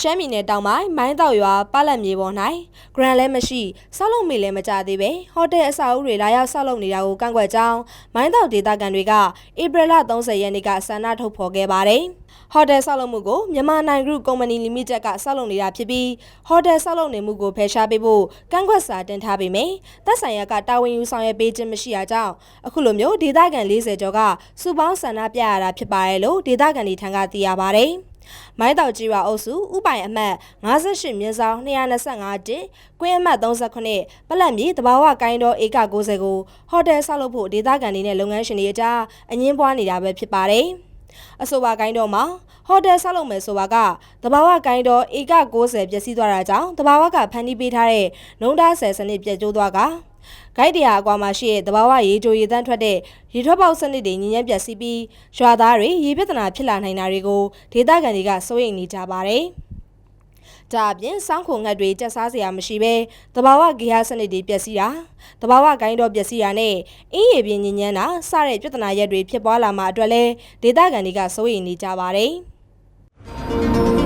ရှမ်းပြည်နယ်တောင်ပိုင်းမိုင်းတောက်ရွာပလက်မြေပေါ်၌ဂရန်လည်းမရှိဆောက်လုပ်မိလည်းမကြသေးပဲဟိုတယ်အဆောက်အဦတွေလာရောက်ဆောက်လုပ်နေတာကိုကန့်ကွက်ကြောင်းမိုင်းတောက်ဒေသခံတွေကဧပြီလ30ရက်နေ့ကဆန္ဒထုတ်ဖော်ခဲ့ပါတယ်။ဟိုတယ်ဆောက်လုပ်မှုကိုမြန်မာနိုင် group company limited ကဆောက်လုပ်နေတာဖြစ်ပြီးဟိုတယ်ဆောက်လုပ်နေမှုကိုဖယ်ရှားပေးဖို့ကန့်ကွက်စာတင်ထားပေမယ့်သက်ဆိုင်ရာကတာဝန်ယူဆောင်ရွက်ပေးခြင်းမရှိတာကြောင့်အခုလိုမျိုးဒေသခံ40ကျော်ကစုပေါင်းဆန္ဒပြရတာဖြစ်ပါတယ်လို့ဒေသခံတွေထံကသိရပါတယ်။ မိုင်းတောက်ကြီးရွာအုပ်စုဥပိုင်အမှတ်58မြင်းဆောင်225တင်ကွင်းအမှတ်38ပလက်မြေတဘာဝကိုင်းတော်ဧက90ကိုဟိုတယ်ဆောက်လုပ်ဖို့ဒေသခံတွေနဲ့လုပ်ငန်းရှင်တွေအကြားအငင်းပွားနေတာပဲဖြစ်ပါတယ်။အဆိုပါကိုင်းတော်မှာဟိုတယ်ဆောက်လုပ်မယ်ဆိုပါကတဘာဝကိုင်းတော်ဧက90ပျက်စီးသွားတာကြောင့်တဘာဝကဖန်တီးပေးထားတဲ့နှုံးသားဆယ်စနစ်ပြတ်ကျိုးသွားက ဂိုက်တရားအကွာမှာရှိတဲ့တဘာဝရေကြိုရေတန်းထွက်တဲ့ရေထွက်ပေါက်စနစ်တွေညဉ့်ညမ်းပြတ်စီးပြီးရွာသားတွေရေပြဿနာဖြစ်လာနိုင်တာတွေကိုဒေသခံတွေကစိုးရိမ်နေကြပါတယ်။ဒါအပြင်စောင်းခုံငတ်တွေတက်စားစရာမရှိဘဲတဘာဝဂေဟစနစ်တွေပျက်စီးတာတဘာဝဂိုင်းတော့ပျက်စီးတာနဲ့အင်းရည်ပြင်းညဉ့်ညမ်းတာစတဲ့ပြဿနာရက်တွေဖြစ်ပွားလာမှာအတွက်လဲဒေသခံတွေကစိုးရိမ်နေကြပါတယ်။